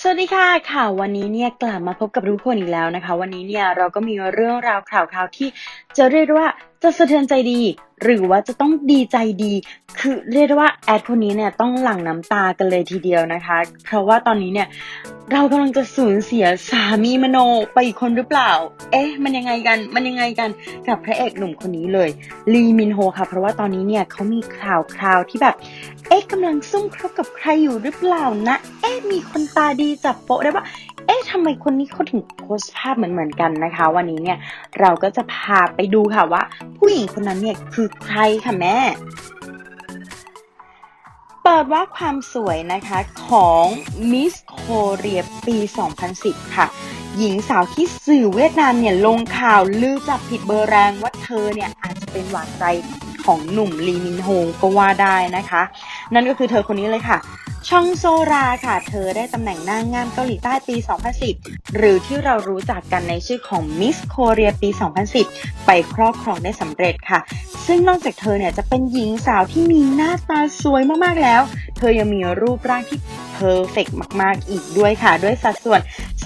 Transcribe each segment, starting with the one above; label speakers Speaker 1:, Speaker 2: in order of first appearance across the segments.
Speaker 1: สวัสดีค่ะค่ะ วันนี้เนี่ยกลับมาพบกับทุกคนอีกแล้วนะคะ วันนี้เนี่ยเราก็มีเรื่องราวข่าวคราวที่ จะเรียกว่าจะสะเทือนใจดี หรือว่าจะต้องดีใจดี คือเรียกว่าแอดคนนี้เนี่ยต้องหลั่งน้ำตากันเลยทีเดียวนะคะ เพราะว่าตอนนี้เนี่ยเรากำลังจะสูญเสียสามีมโนไปอีกคนหรือเปล่า เอ๊ะ มันยังไงกัน มันยังไงกันกับพระเอกหนุ่มคนนี้เลย ลีมินโฮค่ะ เพราะว่าตอนนี้เนี่ยเขามีข่าวคราวที่แบบ เอ๊ะกำลังซุ่มคบกับใครอยู่หรือเปล่านะ เอ๊ะ มีคนตาดีจับโปะได้ปะ ทำไมคนนี้เขาถึงโพสต์ภาพเหมือนๆกันนะคะ วันนี้เนี่ยเราก็จะพาไปดูค่ะว่า ผู้หญิงคนนั้นเนี่ยคือใครค่ะแม่ เปิดว่าความสวยนะคะของมิสโคเรียปี 2010 ค่ะ หญิงสาวที่สื่อเวียดนามเนี่ยลงข่าวลือจับผิดเบอร์แรงว่าเธอเนี่ยอาจจะเป็นหวานใจของหนุ่มลีมินโฮก็ว่าได้นะคะ นั่นก็คือเธอคนนี้เลยค่ะ ชองโซราค่ะ เธอได้ตำแหน่งนางงามเกาหลีใต้ปี 2010 หรือที่เรารู้จักกันในชื่อของมิสโคเรียปี 2010 ไปครอบครองได้สำเร็จค่ะ ซึ่งนอกจากเธอเนี่ยจะเป็นหญิงสาวที่มีหน้าตาสวยมากๆแล้ว เธอยังมีรูปร่างที่เพอร์เฟกมาก ๆ อีกด้วยค่ะ ด้วยสัดส่วน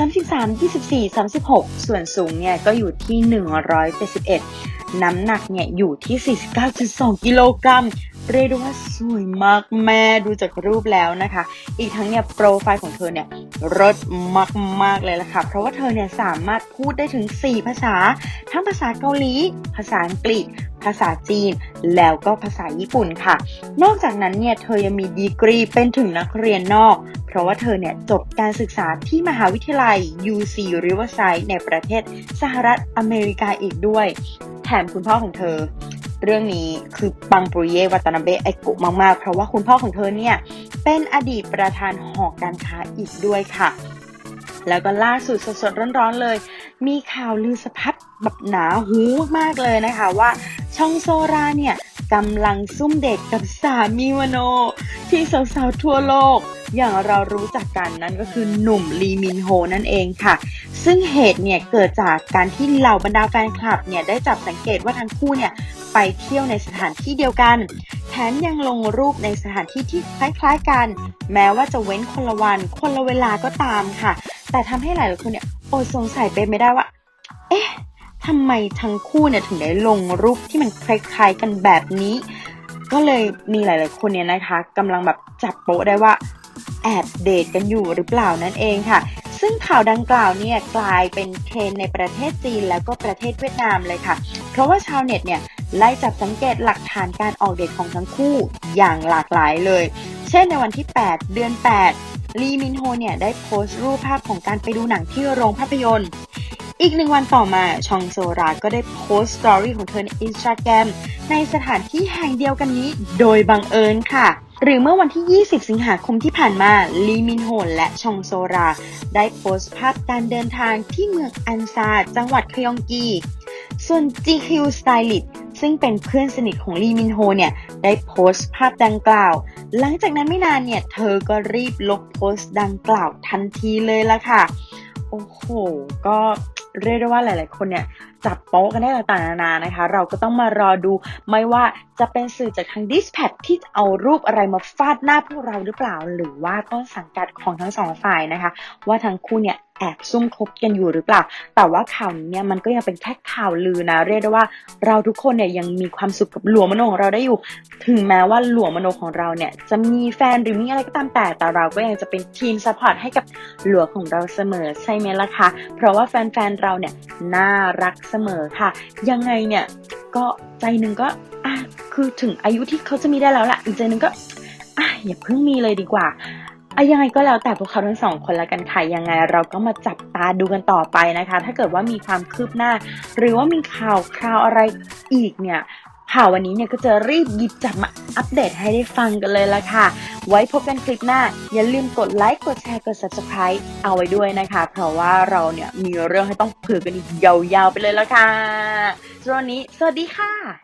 Speaker 1: 33 24 36 ส่วนสูงเนี่ยก็อยู่ที่ 171 น้ำหนักเนี่ยอยู่ที่ 49.2 กิโลกรัม เรียกได้ว่าสวยมากแม่ดูจากรูปแล้วนะคะ อีกทั้งเนี่ยโปรไฟล์ของเธอเนี่ยรสมากๆเลยละค่ะ เพราะว่าเธอเนี่ยสามารถพูดได้ถึง 4 ภาษา ทั้งภาษาเกาหลี ภาษาอังกฤษ ภาษาจีน แล้วก็ภาษาญี่ปุ่นค่ะ นอกจากนั้นเนี่ยเธอยังมีดีกรีเป็นถึงนักเรียนนอก เพราะว่าเธอเนี่ยจบการศึกษาที่มหาวิทยาลัย UC Riverside ในประเทศสหรัฐอเมริกาอีกด้วย แถมคุณพ่อของเธอ เรื่องนี้คือปังปรุเยวัตนาเบะไอกุมากๆ เพราะว่าคุณพ่อของเธอเนี่ยเป็นอดีตประธานหอการค้าอีกด้วยค่ะ แล้วก็ล่าสุดสดๆร้อนๆเลย มีข่าวลือสะพัดแบบหนาหูมากๆเลยนะคะว่าช่องโซราเนี่ยกำลังซุ่มเด็กกับสามีวโน ที่สาวๆทั่วโลก อย่างเรารู้จักกันนั่นก็คือหนุ่มลีมินโฮนั่นเองค่ะ ซึ่งเหตุเนี่ยเกิดจากการที่เหล่าบรรดาแฟนคลับเนี่ยได้จับสังเกตว่าทั้งคู่เนี่ยไปเที่ยวในสถานที่เดียวกัน แถมยังลงรูปในสถานที่ที่คล้ายๆกัน แม้ว่าจะเว้นคนละวัน คนละเวลาก็ตามค่ะ แต่ทำให้หลายๆคนเนี่ยอดสงสัยไปไม่ได้ว่า เอ๊ะทำไมทั้งคู่เนี่ยถึงได้ลงรูปที่มันคล้ายๆกันแบบนี้ ก็เลยมีหลาย ๆ คนเนี่ยนะคะกำลังแบบจับโป๊ะได้ว่า แอบเดทกันอยู่หรือเปล่านั่นเองค่ะ ซึ่งข่าวดังกล่าวเนี่ยกลายเป็นเทรนในประเทศจีนแล้วก็ประเทศเวียดนามเลยค่ะ เพราะว่าชาวเน็ตเนี่ยไล่จับสังเกตหลักฐานการออกเดทของทั้งคู่อย่างหลากหลายเลย เช่นในวันที่ 8 เดือน 8 ลีมินโฮเนี่ยได้โพสต์รูปภาพของการไปดูหนังที่โรงภาพยนตร์อีกหนึ่งวันต่อมาชองโซราก็ได้โพสต์สตอรี่ของเธอในอินสตาแกรมในสถานที่แห่งเดียวกันนี้โดยบังเอิญค่ะ หรือเมื่อวันที่ 20 สิงหาคมที่ผ่านมา ลีมินโฮและชองโซรา ได้โพสต์ภาพการเดินทางที่เมืองอันซา จังหวัดคยองกี ส่วน GQ Stylist ซึ่งเป็นเพื่อนสนิทของลีมินโฮเนี่ย ได้โพสต์ภาพดังกล่าว หลังจากนั้นไม่นานเนี่ย เธอก็รีบลบโพสต์ดังกล่าวทันทีเลยละค่ะ โอ้โห ก็เรียกได้ว่าหลาย ๆ คนเนี่ย จับโป๊ะกันได้ต่างๆนานานะคะ เราก็ต้องมารอดูไม่ว่าจะเป็นสื่อจากทางดิสแพดที่จะเอารูปอะไรมาฟาดหน้าพวกเราหรือเปล่า หรือว่าต้นสังกัดของทั้งสองฝ่ายนะคะ ว่าทั้งคู่เนี่ยแอบซุ่มคบกันอยู่หรือเปล่า แต่ว่าข่าวนี้เนี่ยมันก็ยังเป็นแค่ข่าวลือนะ เรียกได้ว่าเราทุกคนเนี่ยยังมีความสุขกับหลวงมโนของเราได้อยู่ ถึงแม้ว่าหลวงมโนของเราเนี่ยจะมีแฟนหรือมีอะไรก็ตามแต่ แต่เราก็ยังจะเป็นทีมซัพพอร์ตให้กับหลวงของเราเสมอใช่ไหมล่ะคะ เพราะว่าแฟนๆเราเนี่ยน่ารักเสมอค่ะ ยังไงเนี่ยก็ใจหนึ่งก็อะคือถึงอายุที่เขาจะมีได้แล้วแหละอีกใจหนึ่งก็อะอย่าเพิ่งมีเลยดีกว่าอะยังไงก็แล้วแต่พวกเขาทั้งสองคนละกันค่ะยังไง เราก็มาจับตาดูกันต่อไปนะคะ ถ้าเกิดว่ามีความคืบหน้า หรือว่ามีข่าวคราวอะไรอีกเนี่ย ข่าววันนี้เนี่ยก็จะรีบหยิบจับมาอัปเดตให้ได้ฟังกันเลยละค่ะ ไว้พบกันคลิปหน้า อย่าลืมกดไลค์กดแชร์กด subscribe เอาไว้ด้วยนะคะ เพราะว่าเราเนี่ยมีเรื่องให้ต้องเผือกันอีกยาวๆไปเลยละค่ะสำหรับวันนี้ สวัสดีค่ะ